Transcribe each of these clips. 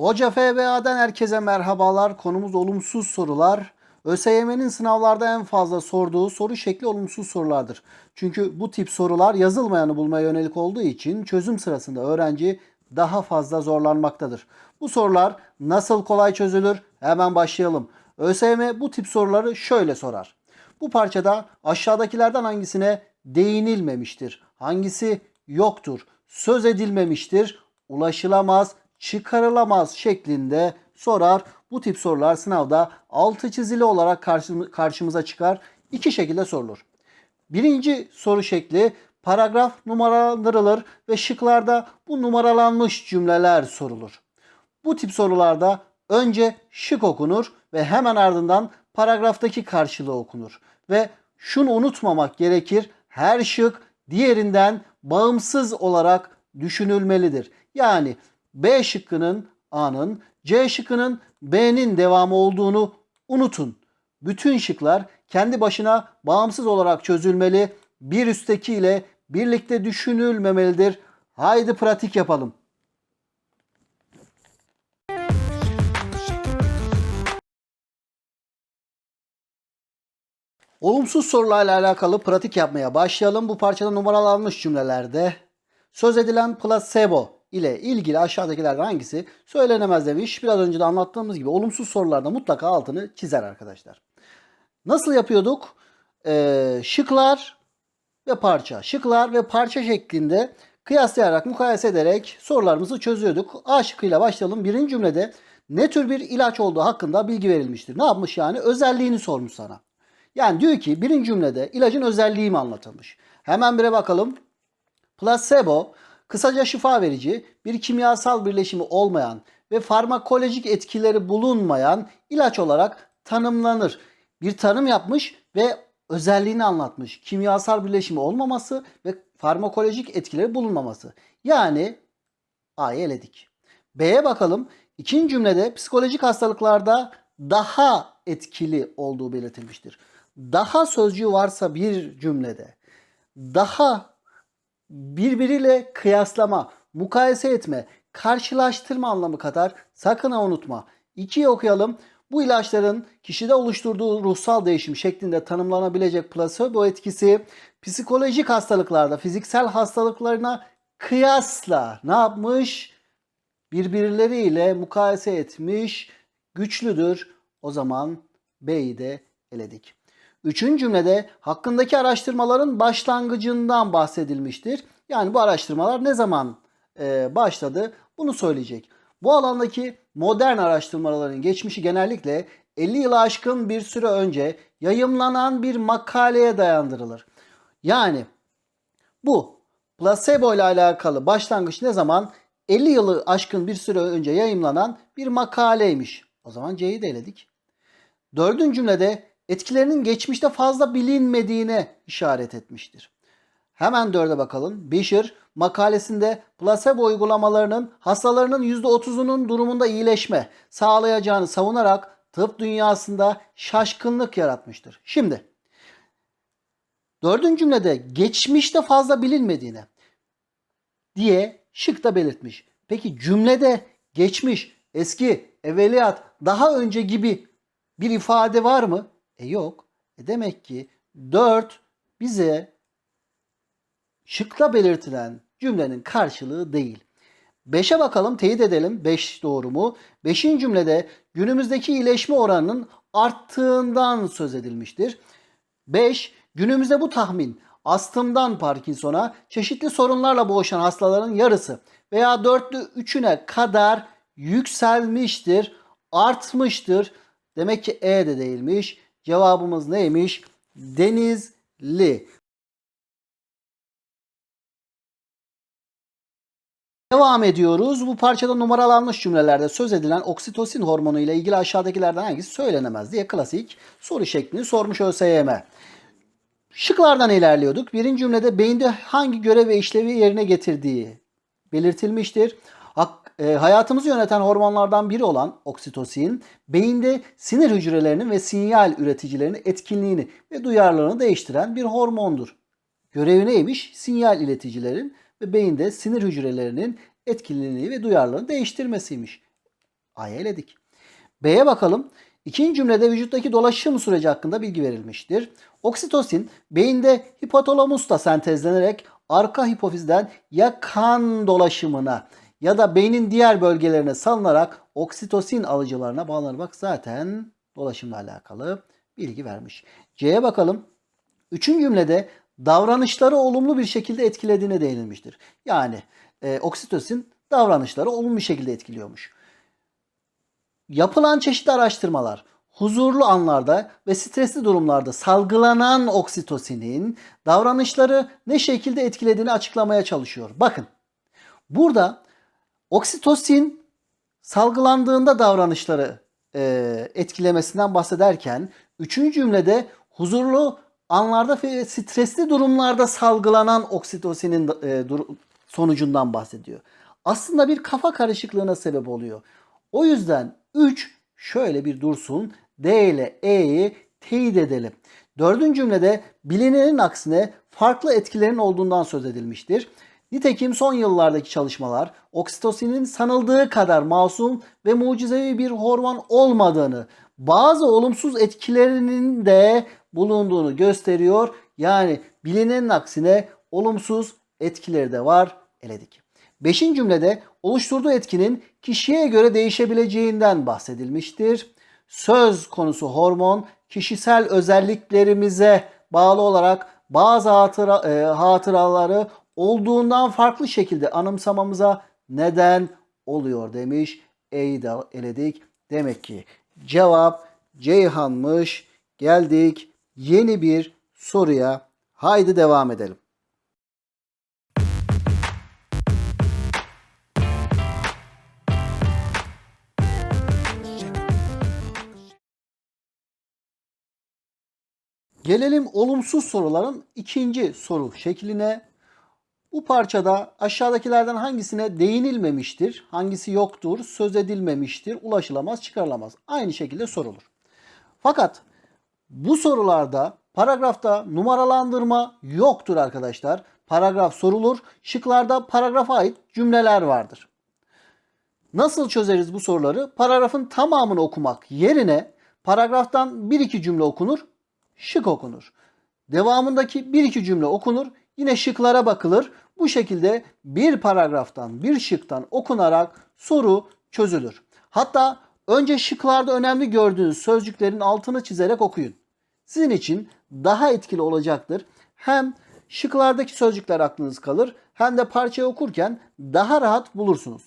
Hoca FBA'dan herkese merhabalar. Konumuz olumsuz sorular. ÖSYM'nin sınavlarda en fazla sorduğu soru şekli olumsuz sorulardır. Çünkü bu tip sorular yazılmayanı bulmaya yönelik olduğu için çözüm sırasında öğrenci daha fazla zorlanmaktadır. Bu sorular nasıl kolay çözülür? Hemen başlayalım. ÖSYM bu tip soruları şöyle sorar. Bu parçada aşağıdakilerden hangisine değinilmemiştir? Hangisi yoktur? Söz edilmemiştir? Ulaşılamaz, çıkarılamaz şeklinde sorar. Bu tip sorular sınavda altı çizili olarak karşı- karşımıza çıkar. İki şekilde sorulur. Birinci soru şekli paragraf numaralandırılır ve şıklarda bu numaralanmış cümleler sorulur. Bu tip sorularda önce şık okunur ve hemen ardından paragraftaki karşılığı okunur. Ve şunu unutmamak gerekir. Her şık diğerinden bağımsız olarak düşünülmelidir. Yani B şıkkının A'nın, C şıkkının B'nin devamı olduğunu unutun. Bütün şıklar kendi başına bağımsız olarak çözülmeli, bir üstteki ile birlikte düşünülmemelidir. Haydi pratik yapalım. Olumsuz sorularla alakalı pratik yapmaya başlayalım. Bu parçada numaralanmış cümlelerde söz edilen placebo ile ilgili aşağıdakilerden hangisi söylenemez demiş. Biraz önce de anlattığımız gibi olumsuz sorularda mutlaka altını çizer arkadaşlar. Nasıl yapıyorduk? Ee, şıklar ve parça. Şıklar ve parça şeklinde kıyaslayarak, mukayese ederek sorularımızı çözüyorduk. A şıkkıyla başlayalım. Birinci cümlede ne tür bir ilaç olduğu hakkında bilgi verilmiştir. Ne yapmış yani? Özelliğini sormuş sana. Yani diyor ki birinci cümlede ilacın özelliği mi anlatılmış? Hemen bire bakalım. Placebo kısaca şifa verici bir kimyasal birleşimi olmayan ve farmakolojik etkileri bulunmayan ilaç olarak tanımlanır. Bir tanım yapmış ve özelliğini anlatmış. Kimyasal birleşimi olmaması ve farmakolojik etkileri bulunmaması. Yani A'yı eledik. B'ye bakalım. İkinci cümlede psikolojik hastalıklarda daha etkili olduğu belirtilmiştir. Daha sözcüğü varsa bir cümlede daha birbiriyle kıyaslama, mukayese etme, karşılaştırma anlamı kadar sakın unutma. İkiyi okuyalım. Bu ilaçların kişide oluşturduğu ruhsal değişim şeklinde tanımlanabilecek plasebo etkisi psikolojik hastalıklarda fiziksel hastalıklarına kıyasla ne yapmış? Birbirleriyle mukayese etmiş, güçlüdür. O zaman B'yi de eledik. Üçüncü cümlede hakkındaki araştırmaların başlangıcından bahsedilmiştir. Yani bu araştırmalar ne zaman e, başladı bunu söyleyecek. Bu alandaki modern araştırmaların geçmişi genellikle 50 yılı aşkın bir süre önce yayımlanan bir makaleye dayandırılır. Yani bu placebo ile alakalı başlangıç ne zaman? 50 yılı aşkın bir süre önce yayımlanan bir makaleymiş. O zaman C'yi de eledik. Dördüncü cümlede etkilerinin geçmişte fazla bilinmediğine işaret etmiştir. Hemen dörde bakalım. Bisher makalesinde plasebo uygulamalarının hastalarının %30'unun durumunda iyileşme sağlayacağını savunarak tıp dünyasında şaşkınlık yaratmıştır. Şimdi dördüncü cümlede geçmişte fazla bilinmediğine diye şıkta belirtmiş. Peki cümlede geçmiş, eski, evveliyat, daha önce gibi bir ifade var mı? E yok. E demek ki 4 bize şıkta belirtilen cümlenin karşılığı değil. 5'e bakalım teyit edelim. 5 doğru mu? 5. cümlede günümüzdeki iyileşme oranının arttığından söz edilmiştir. 5. Günümüzde bu tahmin astımdan Parkinson'a çeşitli sorunlarla boğuşan hastaların yarısı veya dörtlü üçüne kadar yükselmiştir, artmıştır. Demek ki E de değilmiş. Cevabımız neymiş? Denizli. Devam ediyoruz. Bu parçada numaralanmış cümlelerde söz edilen oksitosin hormonu ile ilgili aşağıdakilerden hangisi söylenemez diye klasik soru şeklini sormuş ÖSYM. Şıklardan ilerliyorduk. Birinci cümlede beyinde hangi görev ve işlevi yerine getirdiği belirtilmiştir. E, hayatımızı yöneten hormonlardan biri olan oksitosin, beyinde sinir hücrelerinin ve sinyal üreticilerinin etkinliğini ve duyarlılığını değiştiren bir hormondur. Görevi neymiş? Sinyal ileticilerin ve beyinde sinir hücrelerinin etkinliğini ve duyarlılığını değiştirmesiymiş. A'ya eledik. B'ye bakalım. İkinci cümlede vücuttaki dolaşım süreci hakkında bilgi verilmiştir. Oksitosin beyinde hipotalamusta sentezlenerek arka hipofizden ya kan dolaşımına ya da beynin diğer bölgelerine salınarak oksitosin alıcılarına bağlanır. Bak zaten dolaşımla alakalı bilgi vermiş. C'ye bakalım. Üçüncü cümlede davranışları olumlu bir şekilde etkilediğine değinilmiştir. Yani e, oksitosin davranışları olumlu bir şekilde etkiliyormuş. Yapılan çeşitli araştırmalar huzurlu anlarda ve stresli durumlarda salgılanan oksitosinin davranışları ne şekilde etkilediğini açıklamaya çalışıyor. Bakın burada oksitosin salgılandığında davranışları e, etkilemesinden bahsederken üçüncü cümlede huzurlu anlarda ve stresli durumlarda salgılanan oksitosinin e, sonucundan bahsediyor. Aslında bir kafa karışıklığına sebep oluyor. O yüzden 3 şöyle bir dursun. D ile E'yi teyit edelim. Dördüncü cümlede bilinenin aksine farklı etkilerin olduğundan söz edilmiştir. Nitekim son yıllardaki çalışmalar oksitosinin sanıldığı kadar masum ve mucizevi bir hormon olmadığını, bazı olumsuz etkilerinin de bulunduğunu gösteriyor. Yani bilinenin aksine olumsuz etkileri de var. Eledik. Beşinci cümlede oluşturduğu etkinin kişiye göre değişebileceğinden bahsedilmiştir. Söz konusu hormon kişisel özelliklerimize bağlı olarak bazı hatıra, e, hatıraları olduğundan farklı şekilde anımsamamıza neden oluyor demiş. E'yi de eledik. Demek ki cevap Ceyhan'mış. Geldik yeni bir soruya. Haydi devam edelim. Gelelim olumsuz soruların ikinci soru şekline. Bu parçada aşağıdakilerden hangisine değinilmemiştir, hangisi yoktur, söz edilmemiştir, ulaşılamaz, çıkarılamaz. Aynı şekilde sorulur. Fakat bu sorularda paragrafta numaralandırma yoktur arkadaşlar. Paragraf sorulur. Şıklarda paragrafa ait cümleler vardır. Nasıl çözeriz bu soruları? Paragrafın tamamını okumak yerine paragraftan bir iki cümle okunur, şık okunur. Devamındaki bir iki cümle okunur, yine şıklara bakılır. Bu şekilde bir paragraftan, bir şıktan okunarak soru çözülür. Hatta önce şıklarda önemli gördüğünüz sözcüklerin altını çizerek okuyun. Sizin için daha etkili olacaktır. Hem şıklardaki sözcükler aklınız kalır hem de parçayı okurken daha rahat bulursunuz.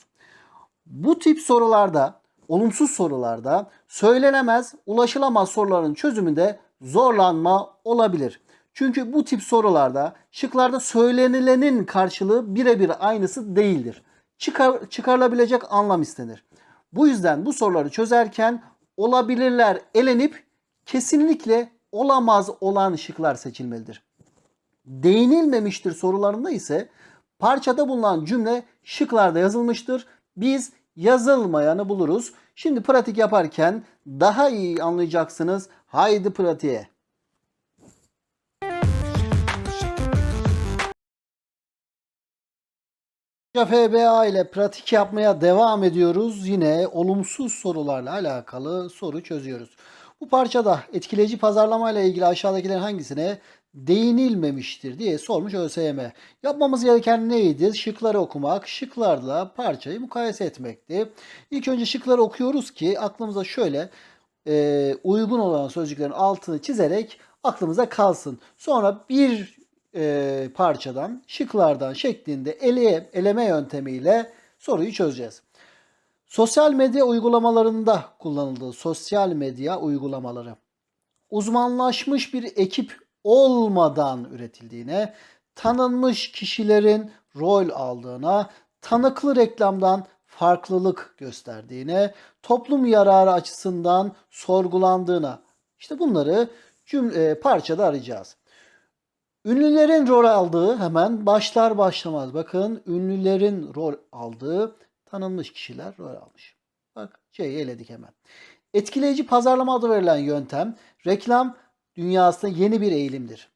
Bu tip sorularda, olumsuz sorularda söylenemez, ulaşılamaz soruların çözümünde zorlanma olabilir. Çünkü bu tip sorularda şıklarda söylenilenin karşılığı birebir aynısı değildir. Çıkar, çıkarılabilecek anlam istenir. Bu yüzden bu soruları çözerken olabilirler elenip kesinlikle olamaz olan şıklar seçilmelidir. Değinilmemiştir sorularında ise parçada bulunan cümle şıklarda yazılmıştır. Biz yazılmayanı buluruz. Şimdi pratik yaparken daha iyi anlayacaksınız. Haydi pratiğe. FBA ile pratik yapmaya devam ediyoruz. Yine olumsuz sorularla alakalı soru çözüyoruz. Bu parçada etkileyici pazarlama ile ilgili aşağıdakilerin hangisine değinilmemiştir diye sormuş ÖSYM. Yapmamız gereken neydi? Şıkları okumak, şıklarla parçayı mukayese etmekti. İlk önce şıkları okuyoruz ki aklımıza şöyle e, uygun olan sözcüklerin altını çizerek aklımıza kalsın. Sonra bir e, parçadan, şıklardan şeklinde ele, eleme yöntemiyle soruyu çözeceğiz. Sosyal medya uygulamalarında kullanıldığı sosyal medya uygulamaları uzmanlaşmış bir ekip olmadan üretildiğine, tanınmış kişilerin rol aldığına, tanıklı reklamdan farklılık gösterdiğine, toplum yararı açısından sorgulandığına. İşte bunları cümle, parçada arayacağız. Ünlülerin rol aldığı hemen başlar başlamaz. Bakın ünlülerin rol aldığı tanınmış kişiler rol almış. Bak C'yi eledik hemen. Etkileyici pazarlama adı verilen yöntem reklam dünyasında yeni bir eğilimdir.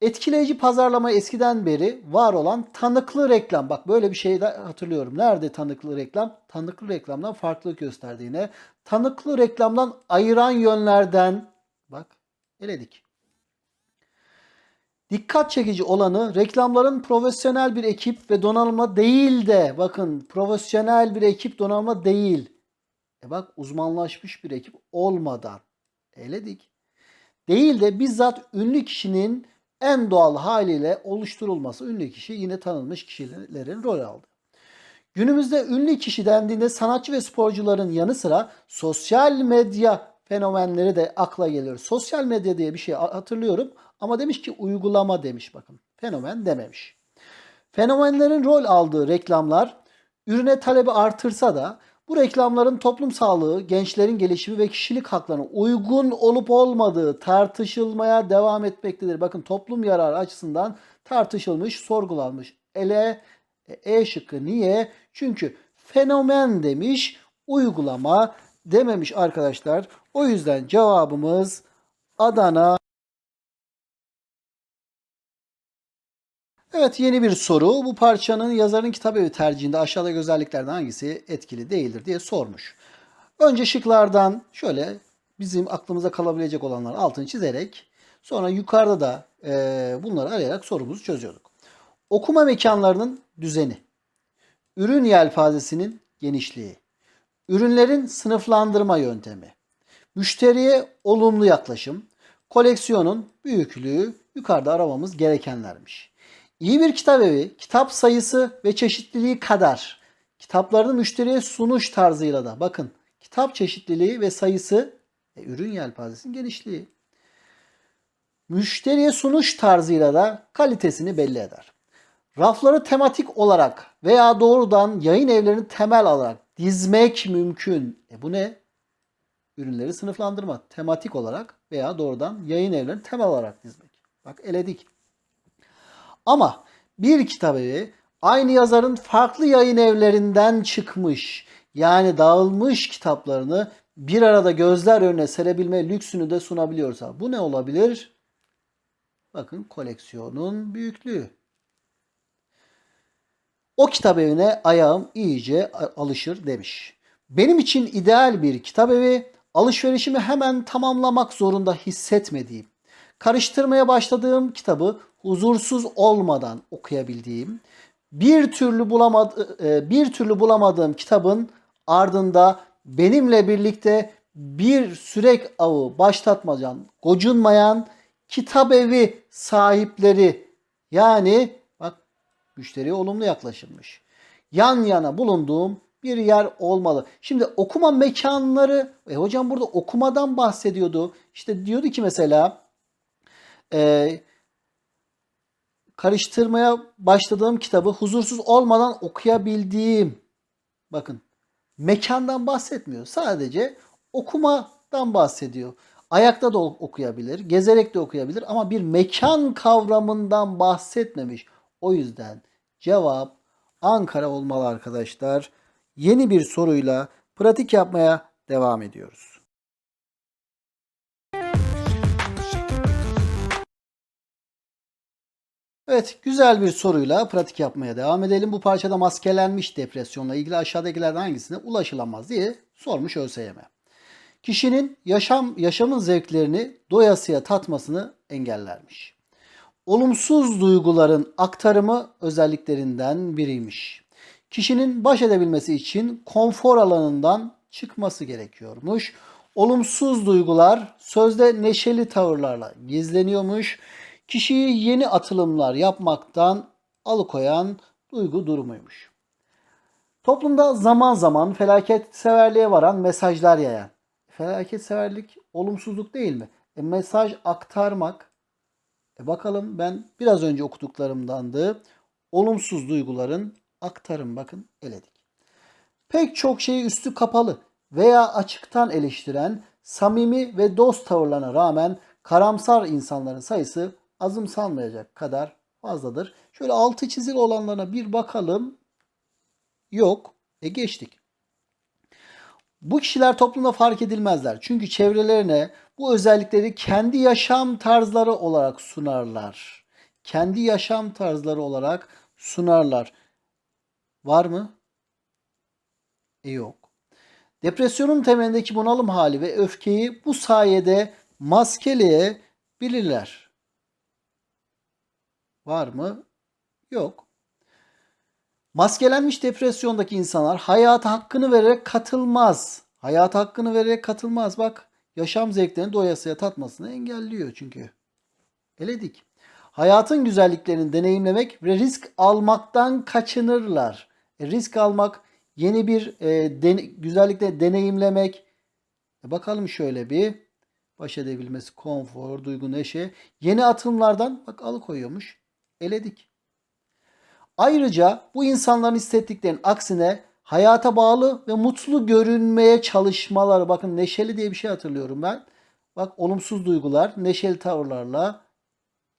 Etkileyici pazarlama eskiden beri var olan tanıklı reklam. Bak böyle bir şey de hatırlıyorum. Nerede tanıklı reklam? Tanıklı reklamdan farklılık gösterdiğine. Tanıklı reklamdan ayıran yönlerden bak eledik. Dikkat çekici olanı reklamların profesyonel bir ekip ve donanımla değil de bakın profesyonel bir ekip donanımla değil. E bak uzmanlaşmış bir ekip olmadan eledik. Değil de bizzat ünlü kişinin en doğal haliyle oluşturulması. Ünlü kişi yine tanınmış kişilerin rol aldı. Günümüzde ünlü kişi dendiğinde sanatçı ve sporcuların yanı sıra sosyal medya fenomenleri de akla geliyor. Sosyal medya diye bir şey hatırlıyorum ama demiş ki uygulama demiş bakın. Fenomen dememiş. Fenomenlerin rol aldığı reklamlar ürüne talebi artırsa da bu reklamların toplum sağlığı, gençlerin gelişimi ve kişilik haklarına uygun olup olmadığı tartışılmaya devam etmektedir. Bakın toplum yararı açısından tartışılmış, sorgulanmış. Ele E şıkkı niye? Çünkü fenomen demiş, uygulama dememiş arkadaşlar. O yüzden cevabımız Adana. Evet yeni bir soru. Bu parçanın yazarın kitap evi tercihinde aşağıdaki özelliklerden hangisi etkili değildir diye sormuş. Önce şıklardan şöyle bizim aklımıza kalabilecek olanların altını çizerek sonra yukarıda da e, bunları arayarak sorumuzu çözüyorduk. Okuma mekanlarının düzeni, ürün yelpazesinin genişliği, ürünlerin sınıflandırma yöntemi, müşteriye olumlu yaklaşım, koleksiyonun büyüklüğü yukarıda aramamız gerekenlermiş. İyi bir kitap evi, kitap sayısı ve çeşitliliği kadar kitaplarını müşteriye sunuş tarzıyla da bakın kitap çeşitliliği ve sayısı e, ürün yelpazesinin genişliği. Müşteriye sunuş tarzıyla da kalitesini belli eder. Rafları tematik olarak veya doğrudan yayın evlerini temel alarak dizmek mümkün. E bu ne? Ürünleri sınıflandırma. Tematik olarak veya doğrudan yayın evlerini temel olarak dizmek. Bak eledik. Ama bir kitap evi aynı yazarın farklı yayın evlerinden çıkmış yani dağılmış kitaplarını bir arada gözler önüne serebilme lüksünü de sunabiliyorsa bu ne olabilir? Bakın koleksiyonun büyüklüğü. O kitap evine ayağım iyice alışır demiş. Benim için ideal bir kitap evi alışverişimi hemen tamamlamak zorunda hissetmediğim, karıştırmaya başladığım kitabı huzursuz olmadan okuyabildiğim, bir türlü bulamadı, e, bir türlü bulamadığım kitabın ardında benimle birlikte bir sürek avı başlatmayan, gocunmayan kitap evi sahipleri yani müşteriye olumlu yaklaşılmış. Yan yana bulunduğum bir yer olmalı. Şimdi okuma mekanları, e hocam burada okumadan bahsediyordu. İşte diyordu ki mesela e, karıştırmaya başladığım kitabı huzursuz olmadan okuyabildiğim bakın mekandan bahsetmiyor. Sadece okumadan bahsediyor. Ayakta da okuyabilir, gezerek de okuyabilir ama bir mekan kavramından bahsetmemiş. O yüzden cevap Ankara olmalı arkadaşlar. Yeni bir soruyla pratik yapmaya devam ediyoruz. Evet, güzel bir soruyla pratik yapmaya devam edelim. Bu parçada maskelenmiş depresyonla ilgili aşağıdakilerden hangisine ulaşılamaz diye sormuş ÖSYM. Kişinin yaşam yaşamın zevklerini doyasıya tatmasını engellermiş. Olumsuz duyguların aktarımı özelliklerinden biriymiş. Kişinin baş edebilmesi için konfor alanından çıkması gerekiyormuş. Olumsuz duygular sözde neşeli tavırlarla gizleniyormuş kişiyi yeni atılımlar yapmaktan alıkoyan duygu durumuymuş. Toplumda zaman zaman felaket severliğe varan mesajlar yayan. Felaket severlik olumsuzluk değil mi? E, mesaj aktarmak. E, bakalım ben biraz önce okuduklarımdandı. Olumsuz duyguların aktarım bakın eledik. Pek çok şeyi üstü kapalı veya açıktan eleştiren samimi ve dost tavırlarına rağmen karamsar insanların sayısı azımsanmayacak kadar fazladır. Şöyle altı çizili olanlarına bir bakalım. Yok. E geçtik. Bu kişiler toplumda fark edilmezler. Çünkü çevrelerine bu özellikleri kendi yaşam tarzları olarak sunarlar. kendi yaşam tarzları olarak sunarlar. Var mı? E yok. Depresyonun temelindeki bunalım hali ve öfkeyi bu sayede maskeleyebilirler. Var mı? Yok. Maskelenmiş depresyondaki insanlar hayata hakkını vererek katılmaz. Hayata hakkını vererek katılmaz. Bak yaşam zevklerini doyasıya tatmasını engelliyor çünkü. Eledik. Hayatın güzelliklerini deneyimlemek ve risk almaktan kaçınırlar. E, risk almak, yeni bir e, den- güzellikle deneyimlemek. E, bakalım şöyle bir baş edebilmesi, konfor, duygu, neşe. Yeni atımlardan bak alıkoyuyormuş. Eledik. Ayrıca bu insanların hissettiklerinin aksine hayata bağlı ve mutlu görünmeye çalışmaları. Bakın neşeli diye bir şey hatırlıyorum ben. Bak olumsuz duygular neşeli tavırlarla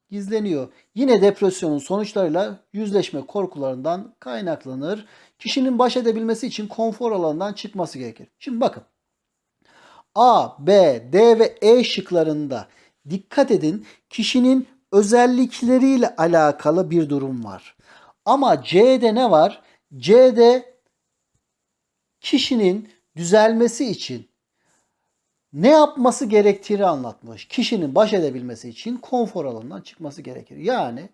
gizleniyor. Yine depresyonun sonuçlarıyla yüzleşme korkularından kaynaklanır. Kişinin baş edebilmesi için konfor alanından çıkması gerekir. Şimdi bakın. A, B, D ve E şıklarında dikkat edin kişinin özellikleriyle alakalı bir durum var. Ama C'de ne var? C'de kişinin düzelmesi için ne yapması gerektiğini anlatmış. Kişinin baş edebilmesi için konfor alanından çıkması gerekir. Yani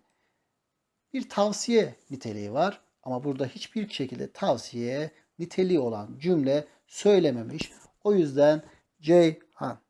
bir tavsiye niteliği var ama burada hiçbir şekilde tavsiye niteliği olan cümle söylememiş. O yüzden Ceyhan.